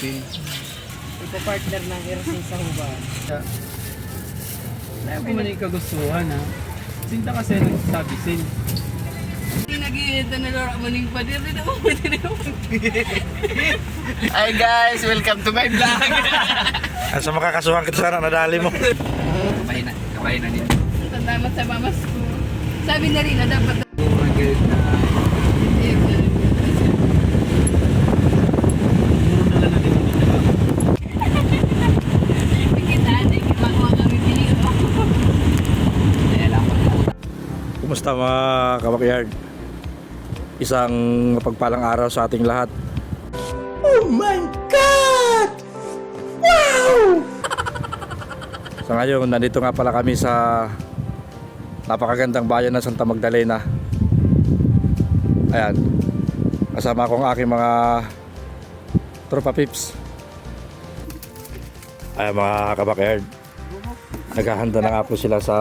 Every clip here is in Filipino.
Kuban Irusin. Ipa-partner ng Erosing sa Huban. Ayaw ko man yung kagustuhan ha. Sinta kasi nagsabi sin. Na. Hindi pwede na Hi guys! Welcome to my vlog! Ang sa makakasuhan kita sana nadali mo. Kabahin na. Kabahin na din. Tatamat sa mamas ko. Sabi na rin na dapat Mga galit na. Muro na lang natin dito ba? kita hindi gumagawa kami video. Kaya lang ako. Kumusta mga kabakyard? Isang mapagpalang araw sa ating lahat. Oh my God! Wow! Sa ngayon, nandito nga pala kami sa napakagandang bayan ng Santa Magdalena. Ayan. Kasama ko ang aking mga tropa pips. Ayan mga kabakyard. Naghahanda na nga po sila sa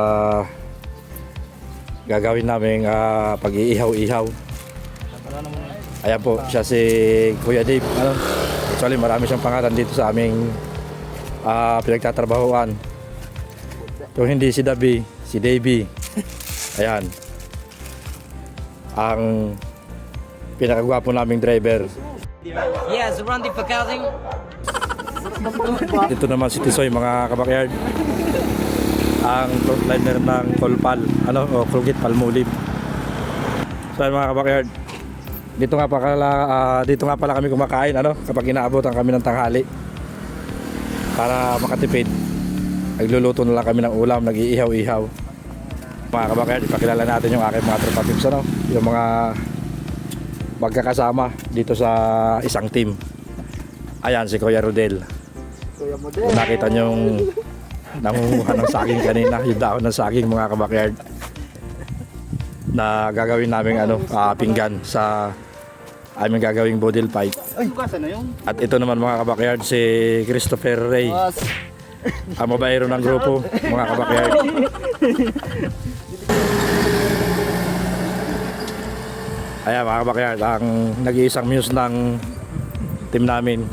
gagawin namin pag-iihaw-ihaw. Ayan po, siya si Kuya Dave. Ano? Actually, marami siyang pangalan dito sa aming ah, pinagtatrabahoan. Kung hindi si Dabi, si Davey. Ayan. Ang pinakagwapo naming driver. Yes, Randy Pacalting. Dito naman si Tisoy, mga kabakyard. Ang frontliner ng Colpal, ano, o Colgate Palmolive. So mga kabakyard, dito nga pala ah, dito nga pala kami kumakain ano kapag inaabotan kami ng tanghali para makatipid. Nagluluto na lang kami ng ulam nag-iihaw-ihaw. Mga kabakyard ipakilala natin yung aking mga tropa tips ano yung mga magkakasama dito sa isang team. Ayan si Kuya Rodel. Kung nakita nyo yung nangunguha ng saging kanina yung daon ng saging mga kabakyard na gagawin namin ano ah, pinggan sa aming gagawing bodil yun. at ito naman mga kabakyard si Christopher Ray ang mabayro ng grupo mga kabakyard ayan mga kabakyard ang nag-iisang muse ng team namin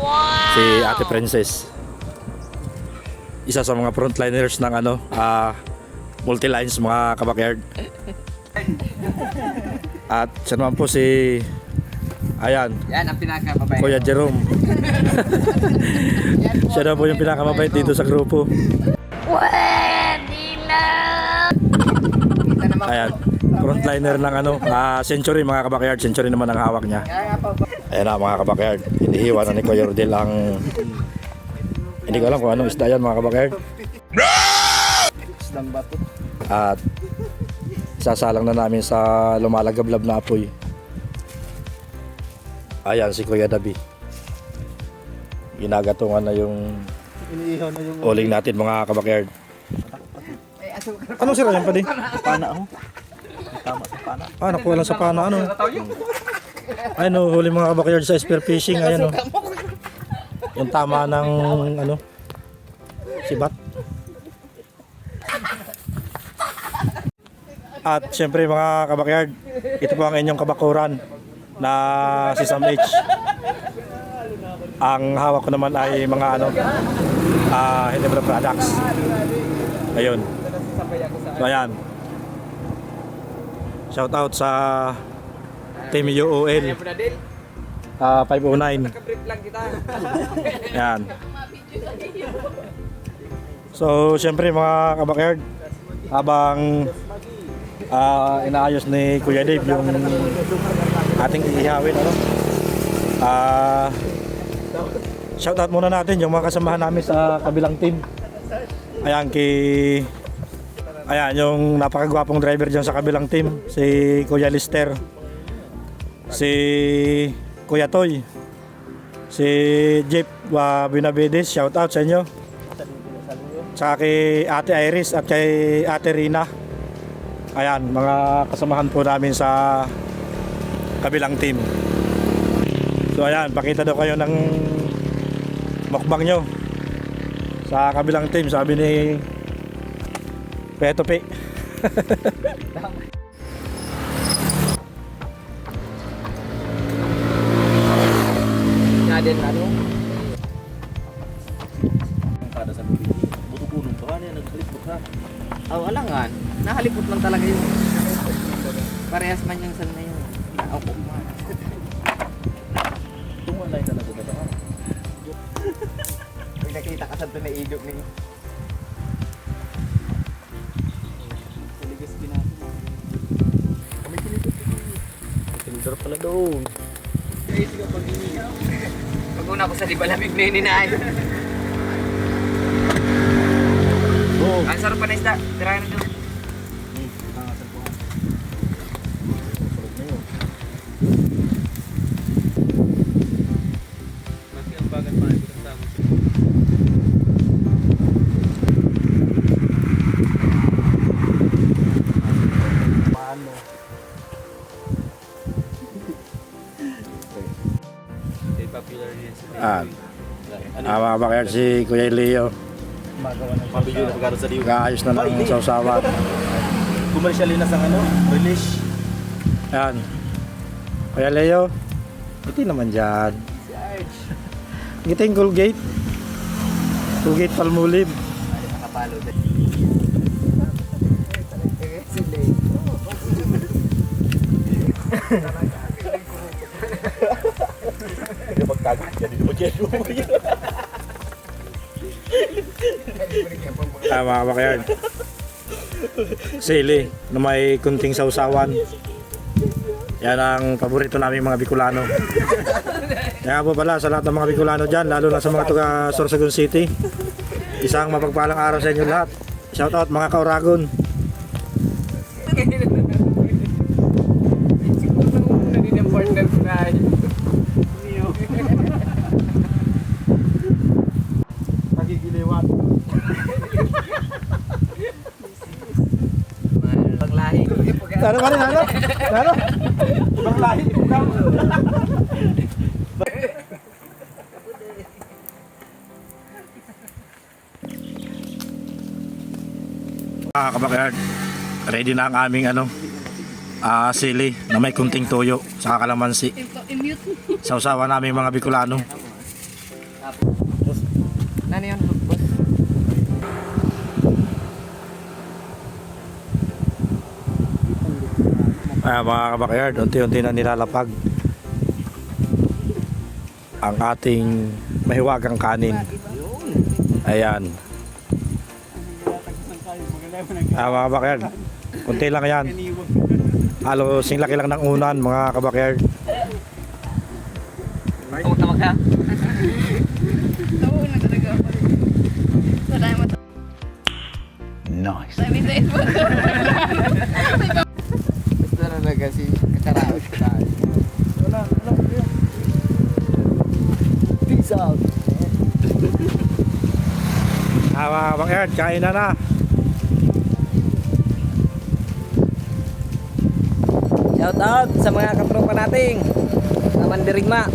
Wow! si Ate Princess. Isa sa mga frontliners ng ano, ah multi-lines mga kabakyard. At siya naman po si Ayan, Yan ang pinaka-mabay. Kuya Jerome. siya na po yung pinakamabait dito sa grupo. Pwede na! Ayan, frontliner ng ano, ah century mga kabakyard, century naman ang hawak niya. Ayan na mga kabakyard, hinihiwa na ni Kuya Rodel ang hindi ko alam kung anong isda yan mga kabakyard. Islang bato. At sasalang na namin sa lumalagablab na apoy. Ayan si Kuya Dabi. Ginagatungan na yung Iniihaw na yung uling natin mga kabakyard. Anong sira yan pa din? pana oh. Tama sa pana. Ah, nakuha lang sa pana ano. Ayun oh, huli mga kabakyard sa spear fishing. Ayan oh. Yung tama ng ano, sibat. At syempre mga kabakyard, ito po ang inyong kabakuran na si Sam H. Ang hawak ko naman ay mga ano, ah Hinebra products. Ayun. So ayan. Shout out sa Team UOL ah 509. Brief lang kita. Yan. So, syempre mga kabakyard, habang ah, inaayos ni Kuya Dave yung ating ihawin, ano? Ah, shout out muna natin yung mga kasamahan namin sa kabilang team. Ayan, kay Ayan, yung napakagwapong driver dyan sa kabilang team, si Kuya Lister, si Kuya Toy, si Jeep uh, Binabedes, shout out sa inyo. Tsaka kay Ate Iris at kay Ate Rina. Ayan, mga kasamahan po namin sa kabilang team. So ayan, pakita daw kayo ng mukbang nyo sa kabilang team, sabi ni Peto Parehas man yung san na yun. Ako man. Tumalay ka na sa gata. Pag nakita ka sa ito na idok ni Tuligas din natin. Tindor pala doon. Pag una ko sa di balamig na hininaay. Oo. Ang sarap pa na isda. Tirahan na doon. Ah. Ano Ah, mga kabakayard, si Kuya Leo. Mabigyo na pagkaro sa liyo. Kaayos na ng sausawan. Commercial na sa ano, release. Yan. Kuya Leo. Ito naman dyan. Kita yung Colgate. Colgate Palmolive. Nakapalo din. Hindi magtagot yan, hindi magkero. Ah, mga kabakayard. Sili na may kunting sausawan. Yan ang paborito naming mga Bicolano. Kaya po pala sa lahat ng mga Bicolano dyan, lalo na sa mga taga Sorsogon City. Isang mapagpalang araw sa inyo lahat. Shout out mga kauragon. Ano? Ibang lahi, Mga kabakayard, ready na ang aming ano, ah sili na may kunting toyo sa kalamansi. I-mute. Sausawa namin mga Bicolano. Ah, mga kabakayard, unti-unti na nilalapag ang ating mahiwagang kanin. Ayan. Ah, mga kabakayard, kunti lang yan. Halos sing laki lang ng unan, mga kabakayard. Tawag Dami sa ito. Gusto na na kasi kakaraos ka tayo. Peace out. Mga kabakayard, kain na na. Shout out sa mga katropa nating na mandirigma.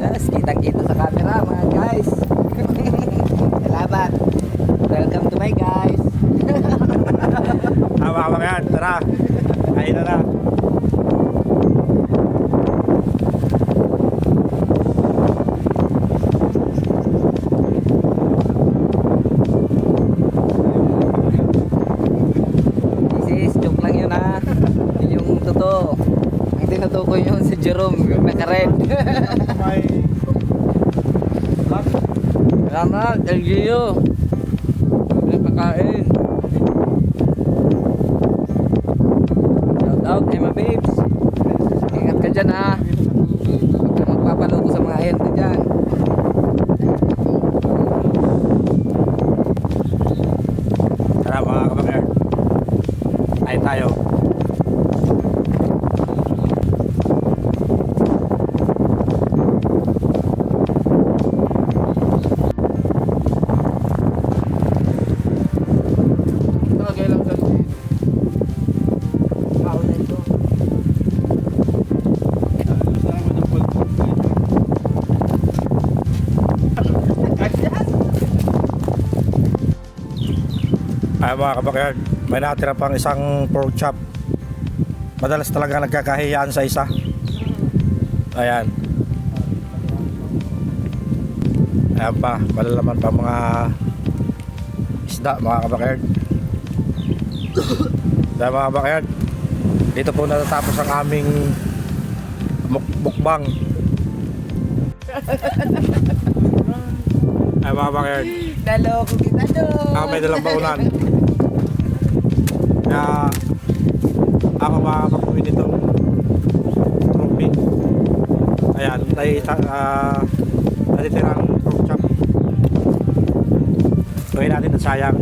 Yes, kitang-kita sa camera mga guys. Salamat. Welcome to my guys. Ah, mga kabakayard, tara. Kain na na. Tinutukoy yun si Jerome, yung naka-red. Salamat, LGU. May pagkain. Shout out, Emma Babes. Ingat ka dyan ha. Huwag ka magpapaloko sa mga healthy dyan. Tara mga kabakayard. Kain tayo. Ay mga kabakayard, may natira pang isang pork chop. Madalas talaga nagkakahiyaan sa isa. Ayan. Ayan pa, malalaman pa mga isda mga kabakerd. Dahil mga kabakerd, dito po natatapos ang aming muk- mukbang. Ay mga kabakerd, Dalo ko kita do. ako may dalang baunan. Kaya ako makakakuwi nitong trophy. Ayan, tayo uh, natitirang pork chop. Gawin natin na sayang.